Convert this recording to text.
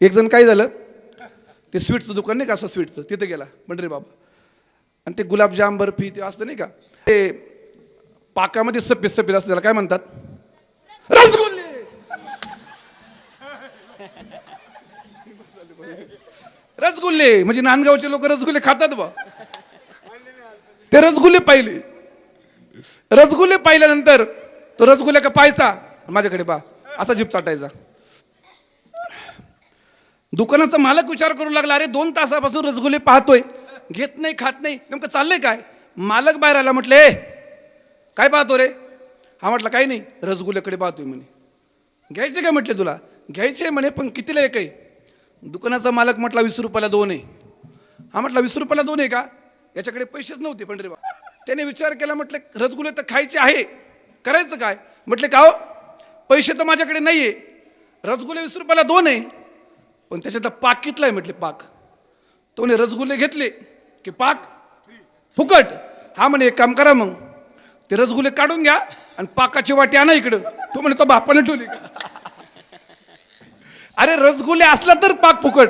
एक जण काय झालं? ते स्वीटचं दुकान नाही का असं स्वीटचं? तिथे गेला. पंढरी बाबा. आणि ते गुलाबजाम बर्फी ते असतं नाही का? ते पाकामध्ये सफेद सफेद असतं त्याला काय म्हणतात? रसगुल्ले! रसगुल्ले! म्हणजे नांदगावचे लोक रसगुल्ले खातात बा ते रसगुल्ले पाहिले. रसगुल्ले पाहिल्यानंतर तो रसगुल्ले का पाहायचा माझ्याकडे बा असा जीप चाटायचा. दुकानाचा मालक विचार करू लागला अरे दोन तासापासून रसगुल्ले पाहतोय. घेत नाही खात नाही. नेमकं चाललंय काय? मालक बाहेर आला म्हटले काय पाहतो रे? हा म्हटलं काही नाही रसगुल्ल्याकडे पाहतोय म्हणे. घ्यायचे काय? म्हटले तुला. घ्यायचे म्हणे पण कितीला एक आहे? दुकानाचा मालक म्हटला वीस रुपयाला दोन आहे. हा म्हटला वीस रुपयाला दोन आहे का? याच्याकडे पैसेच नव्हते पंढरी बा त्याने विचार केला म्हटलं रसगुल्ले तर खायचे आहे. करायचं काय? म्हटले का हो? पैसे तर माझ्याकडे नाही आहे रसगुल्ले वीस रुपयाला दोन आहे. पण त्याच्यात पाक कितला आहे म्हटले पाक. तो म्हणे रसगुल्ले घेतले की पाक. फुकट. हा म्हणे एक काम करा मग. ते रसगुल्ले काढून घ्या आणि पाकाची वाटी आणा इकडं. तो म्हणे तो बापाने ठेवली का? अरे रसगुल्ले असला तर पाक फुकट.